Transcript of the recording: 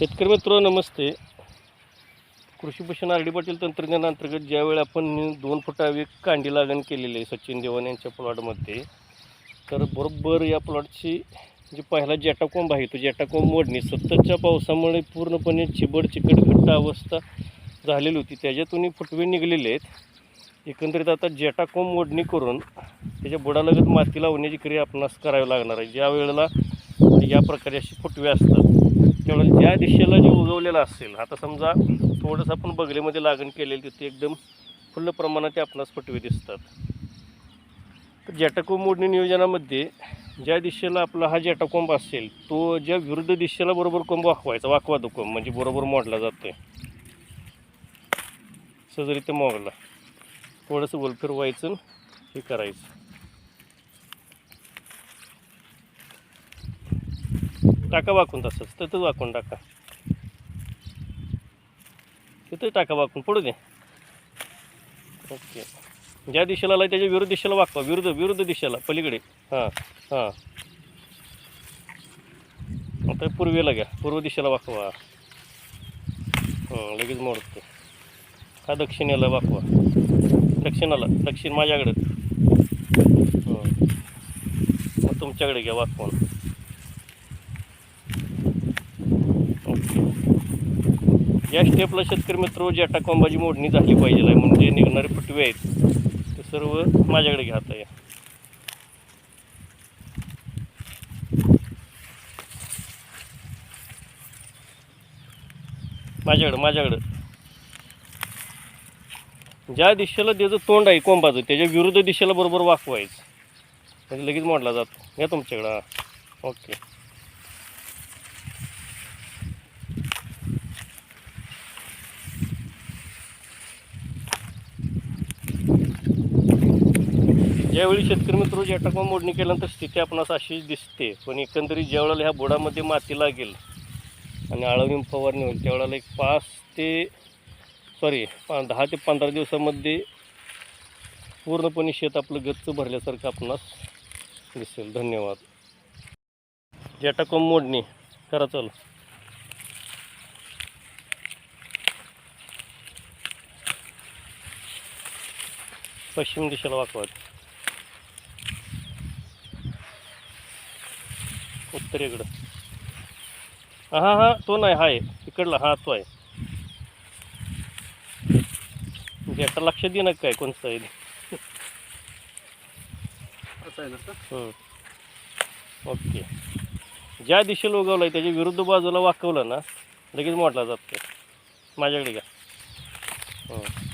शेतकरी मित्र नमस्ते. कृषीभूषण आर डी पाटील तंत्रज्ञानांतर्गत ज्यावेळी आपण दोन फुटावी कांडी लागण केलेली आहे सचिन देवान यांच्या प्लॉटमध्ये तर बरोबर या प्लॉटची जे पहिला जॅटाकोंब आहे तो जॅटाकोंब मोडणी सततच्या पावसामुळे पूर्णपणे चिबड चिकट घट्ट अवस्था झालेली होती. त्याच्यातून फुटवे निघलेले आहेत. एकंदरीत आता जॅटाकोंब मोडणी करून त्याच्या बुडालगत माती लावण्याची क्रिया आपणास करावी लागणार आहे. ज्या वेळेला या प्रकारे असे फुटवे असतात. त्यामुळे ज्या दिशेला जे उगवलेलं असेल आता समजा थोडंसं आपण बगलेमध्ये लागण केलेली तिथे एकदम फुल्ल प्रमाणात ते आपणास फुटवे दिसतात. तर जॅटाकोंब मोडणी नियोजनामध्ये ज्या दिशेला आपला हा जॅटाकोंब असेल तो ज्या विरुद्ध दिशेला बरोबर कोंब वाकवायचा वाकवा तो कोंब म्हणजे बरोबर मोडला जातो आहे सजरी सहजरित्या मोडला थोडंसं गोल फिरवायचं हे करायचं. टाका वाकून तसंच. तिथंच वाकून टाका. तिथं टाका वाकून. पडू दे. ओके. ज्या दिशेला आला त्याच्या विरुद्ध दिशेला वाकवा. विरुद्ध विरुद्ध दिशेला. पलीकडे. हां हां. आता पूर्वेला घ्या. पूर्व दिशेला वाकवा. लगेच मोडतो. हा दक्षिणेला वाकवा. दक्षिणाला. दक्षिण माझ्याकडे. मग तुमच्याकडे घ्या वाकवून. या स्टेपला शेतकरी मित्र जॅटा कोंबाची मोडणी झाली पाहिजे आहे म्हणजे निघणारे पटवे आहेत ते सर्व माझ्याकडे घ्या आहे. या माझ्याकडं माझ्याकडं. ज्या दिशेला त्याचं तोंड आहे कोंबाचं त्याच्या विरुद्ध दिशेला बरोबर वाकवायचं. म्हणजे लगेच मोडला जातो. या तुमच्याकडं. ओके. ज्यावेळी शेतकरी मित्र जॅटाकोम मोडणी केल्यानंतर स्थिती आपणास अशी दिसते. पण एकंदरीत ज्यावेळेला ह्या बुडामध्ये माती लागेल आणि आळवणी फवारणी होईल त्यावेळेला एक पाच ते सॉरी पा दहा ते पंधरा दिवसामध्ये पूर्णपणे शेत आपलं गच्च भरल्यासारखं आपणास दिसेल. धन्यवाद. जॅटाकोम मोडणी करा चालू. पश्चिम दिशेला वाकवत उत्तरेकडं. हा हा तो नाही हा आहे. इकडला हा तो आहे. जॅटा लक्ष दे ना काय कोणतं आहे. ओके. ज्या दिशेला उगवलं आहे त्याच्या विरुद्ध बाजूला वाकवलं ना लगेच मोडला जातो. माझ्याकडे हं.